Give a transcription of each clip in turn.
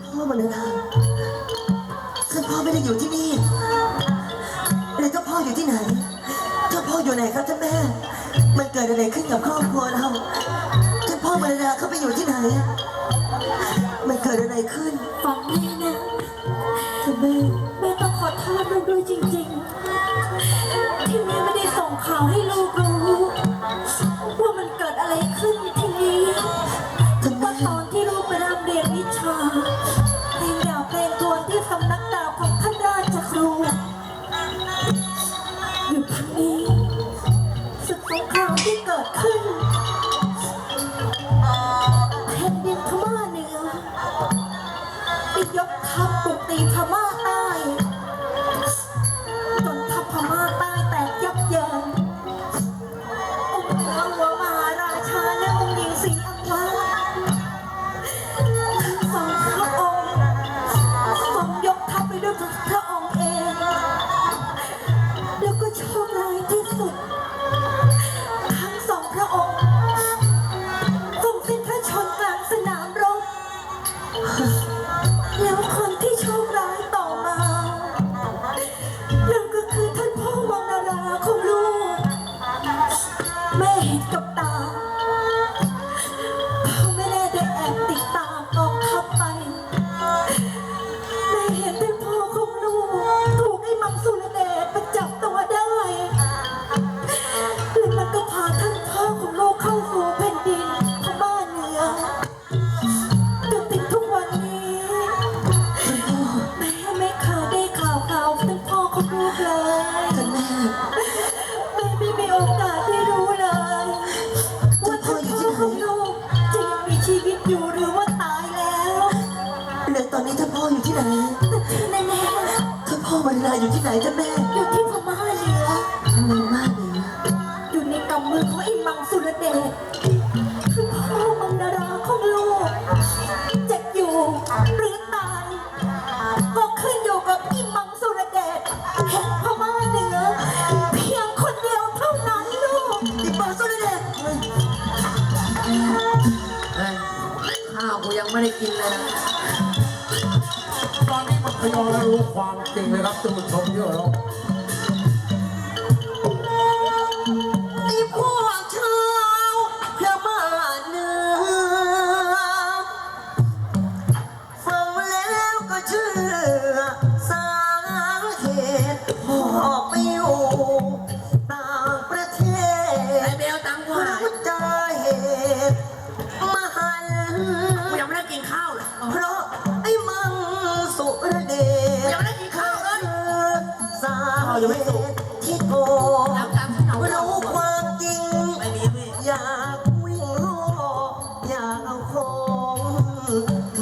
ล่ะท่านพ่อไม่ได้อยู่ที่นี่แล้วเจ้าพ่ออยู่ที่ไหน เจ้าพ่ออยู่ไหนครับท่านแม่ มันเกิดอะไรขึ้นกับครอบครัวเราท่านพ่อมาราเขาไปอยู่ที่ไหน มันเกิดอะไรขึ้น ฟังแม่ ยนวิชาเพลงดาวเพลงทวนที่สำนักดาวของข้าราชครูอยู่พันนี้ศึกสงครามที่เกิดขึ้นแผ่นดินพม่าเหนือได้ยกทัพบุกตีพม่าานพ่อมาราอยู่ที่ไหนท่านแม่ๆอยู่ที่พม่าเหนือเมืองมากเลยอยู่ในกำมือของไอ้มังสุรเดชคือพ่อมังดาราของลูกจะอยู่หรือตายก็ขึ้นอยู่กับไอ้มังสุรเดชแห่งพม่าเหนือเพียงคนเดียวเท่านั้นลูกติดปากสุดเลยเฮ้ยข้าวกูยังไม่ได้กินเลย นะตอนนี้มัธยมรู้ความจริงเลยครับท่านผู้ชมที่เคาาเหตุที่โกงแล้วตังค์ที่ไหนรู้ความจริง ไม่มีพี่อยากวิ่งรออยากเอาของ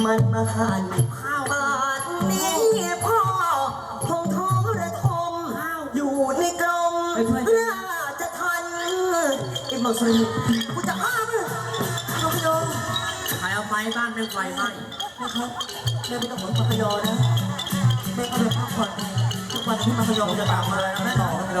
มันมาหันข้าวบาทนี้พ่อคงท้องระทมอยู่ในกรมราชทันไอ้มังสุรเดชกูจะอ้ามึงน้องพยอมใครเอาไปบ้านไม่ไฟไหม้นะครับแม่ไม่ต้องห่วงพยอนะแม่ก็ไปพักผ่อน วันที่มังพยอจะกลับมาแล้วแม่ต่อ